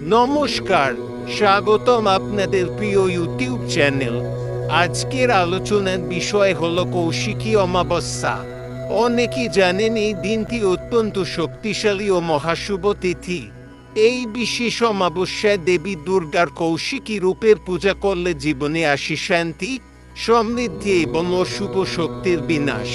নমস্কার, স্বাগতম আপনাদের প্রিয় ইউটিউব চ্যানেল। আজকের আলোচনার বিষয় হলো কৌশিকী অমাবস্যা। অনেকেই জানেন এই দিনটি অত্যন্ত শক্তিশালী ও মহাশুভ তিথি। এই বিশেষ অমাবস্যায় দেবী দুর্গার কৌশিকী রূপের পূজা করলে জীবনে আসি শান্তি, সমৃদ্ধি এবং অশুভ শক্তির বিনাশ।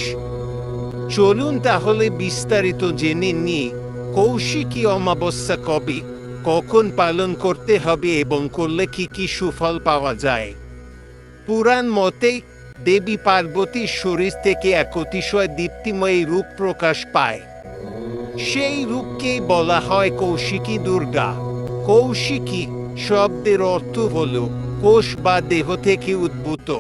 চলুন তাহলে বিস্তারিত জেনে নিই কৌশিকী অমাবস্যা কবে কখন পালন করতে হবে এবং করলে কি কি সুফল পাওয়া যায়? পুরাণ মতে, দেবী পার্বতীর শরীর থেকে এক অতিশয় দীপ্তিময় রূপ প্রকাশ পায়। সেই রূপকেই বলা হয় কৌশিকী দুর্গা। কৌশিকী শব্দের অর্থ হল কোষ বা দেহ থেকে উদ্ভূত।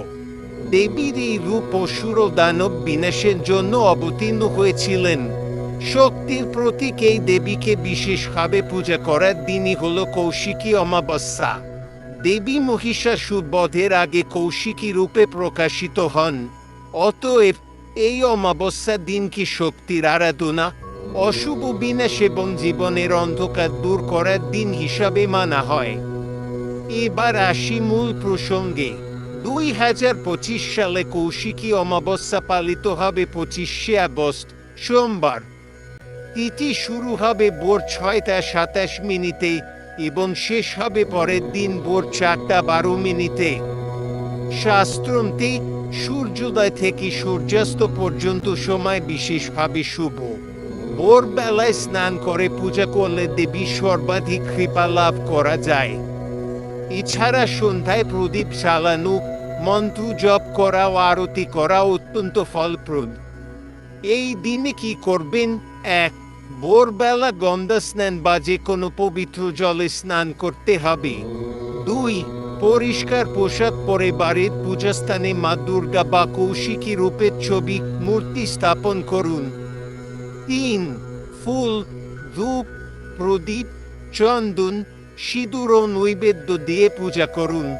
দেবীর এই রূপ অসুর দানব বিনাশের জন্য অবতীর্ণ হয়েছিলেন। শক্তির প্রতীক এই দেবীকে বিশেষভাবে পূজা করার দিনই হল কৌশিকী অমাবস্যা। দেবী মহিষাসুর বধের আগে কৌশিকী রূপে প্রকাশিত হন। অতএব এই অমাবস্যা দিন কি শক্তির আরাধনা? অশুভ বিনাশ এবং জীবনের অন্ধকার দূর করার দিন হিসাবে মানা হয়। এবার আসি মূল প্রসঙ্গে। দুই হাজার পঁচিশ সালে কৌশিকী অমাবস্যা পালিত হবে পঁচিশে আগস্ট, সোমবার। তিথি শুরু হবে ভোর ছয়টা সাতাশ মিনিটে এবং শেষ হবে পরের দিন ভোর চারটা বারো মিনিটে। শাস্ত্রমতে, সূর্যোদয় থেকে সূর্যাস্ত পর্যন্ত সময় বিশেষভাবে শুভ। ভোরবেলায় স্নান করে পূজা করলে দেবী সর্বাধিক কৃপা লাভ করা যায়। এছাড়া সন্ধ্যায় প্রদীপ জ্বালানো, মন্ত্র জপ করা ও আরতি করা অত্যন্ত ফলপ্রদ। এই দিনে কি করবেন? এক ভোরবেলা গন্ধা স্নান বা যে কোনো পবিত্র জলে স্নান করতে হবে। দুই, পরিষ্কার পোশাক পরে বাড়ির পূজাস্থানে মা দুর্গা বা কৌশিকী রূপের ছবি, মূর্তি স্থাপন করুন। তিন, ফুল, ধূপ, প্রদীপ, চন্দন, সিঁদুর ও নৈবেদ্য দিয়ে পূজা করুন।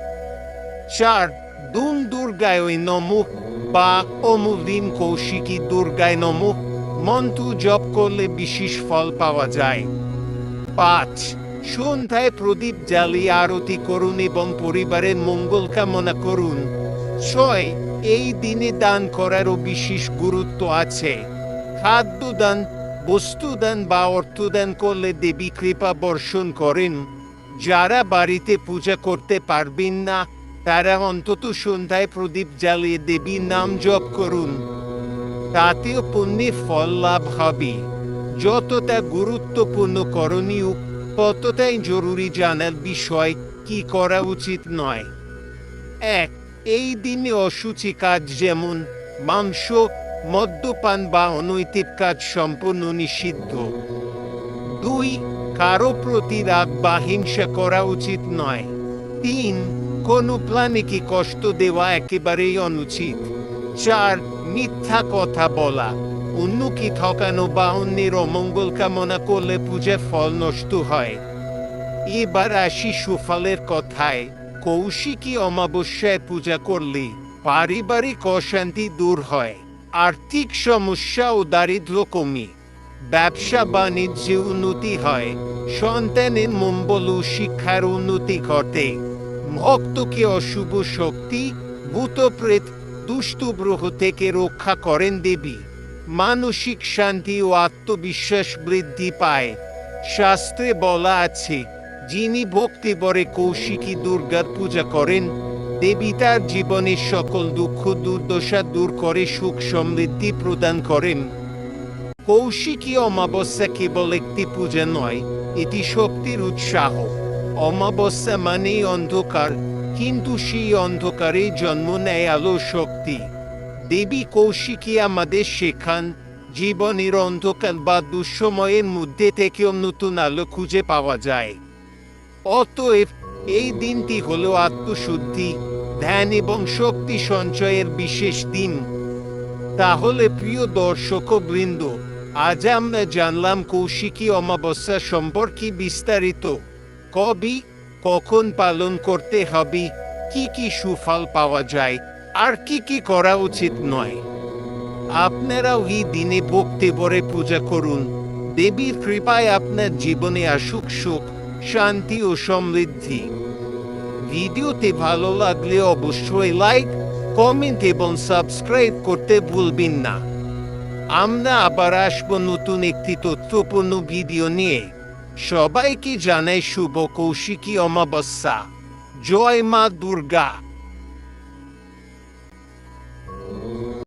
চার, দুম দুর্গায় নমুক বা অমুদিন কৌশিকী দুর্গায় নমুক মন্ত্র জপ করলে বিশেষ ফল পাওয়া যায়। পাঁচ, সন্ধ্যায় প্রদীপ জ্বালিয়ে আরতি করুন এবং পরিবারের মঙ্গল কামনা করুন। ছয়, এই দিনে দান করারও বিশেষ গুরুত্ব আছে। খাদ্যদান, বস্তুদান বা অর্থ দান করলে দেবী কৃপা বর্ষণ করেন। যারা বাড়িতে পূজা করতে পারবেন না, তারা অন্তত সন্ধ্যায় প্রদীপ জ্বালিয়ে দেবীর নাম জপ করুন। তাতেও পুণ্যের ফল লাভ হবে। যতটা গুরুত্বপূর্ণ করণীয়, ততটাই জরুরি জানার বিষয় কি করা উচিত নয়। এক, এই দিনে অসুচি কাজ যেমন মাংস, মদ্যপান বা অনৈতিক কাজ সম্পূর্ণ নিষিদ্ধ। দুই, কারও প্রতি রাগ বা হিংসা করা উচিত নয়। তিন, কোনো প্রাণীকে কষ্ট দেওয়া একেবারেই অনুচিত। চার মিথ্যা কথা বলা। অন্যকে ঠকানো বা অন্যের অমঙ্গল কামনা করলে পূজার ফল নষ্ট হয়? এবার আসি সুফলের কথায়। কৌশিকী অমাবস্যায় পূজা করলে পারিবারিক অশান্তি দূর হয়, আর্থিক সমস্যা ও দারিদ্র কমে। ব্যবসা বাণিজ্যে উন্নতি হয়, সন্তানের মঙ্গল ও শিক্ষার উন্নতি ঘটে। ভক্তকে অশুভ শক্তি, ভূতপ্রেত দুষ্ট থেকে রক্ষা করেন দেবী। মানসিক শান্তি ও আত্মবিশ্বাস বৃদ্ধি পায়। শাস্ত্রে বলা আছে, যিনি ভক্তি বরে কৌশিকী দুর্গার পূজা করেন, দেবী তার জীবনের সকল দুঃখ, দুর্দশা দূর করে সুখ সমৃদ্ধি প্রদান করেন। কৌশিকী অমাবস্যা কেবল একটি পূজা নয়, এটি শক্তির উৎসাহ। অমাবস্যা মানেই অন্ধকার কিন্তু সেই অন্ধকারে জন্ম নেয় আলো শক্তি। দেবী কৌশিকী আমাদের শেখান, জীবনের অন্ধকার বা দুঃসময়ের মধ্যে থেকেও নতুন আলো খুঁজে পাওয়া যায়। অতএব এই দিনটি হলো আত্মশুদ্ধি, ধ্যান এবং শক্তি সঞ্চয়ের বিশেষ দিন। তাহলে প্রিয় দর্শক বৃন্দ, আজ আমরা জানলাম কৌশিকী অমাবস্যা সম্পর্কে বিস্তারিত। কবি কখন পালন করতে হবে, কি কি সুফল পাওয়া যায়, আর কি কি করা উচিত নয়। আপনারাও এই দিনে ভক্তি ভরে পূজা করুন। দেবীর কৃপায় আপনার জীবনে আসুক সুখ, শান্তি ও সমৃদ্ধি। ভিডিওতে ভালো লাগলে অবশ্যই লাইক, কমেন্ট এবং সাবস্ক্রাইব করতে ভুলবেন না। আমরা আবার আসব নতুন একটি তথ্যপূর্ণ ভিডিও নিয়ে। সবাইকে জানে শুভ কৌশিকী অমাবস্যা। জয় মা দুর্গা।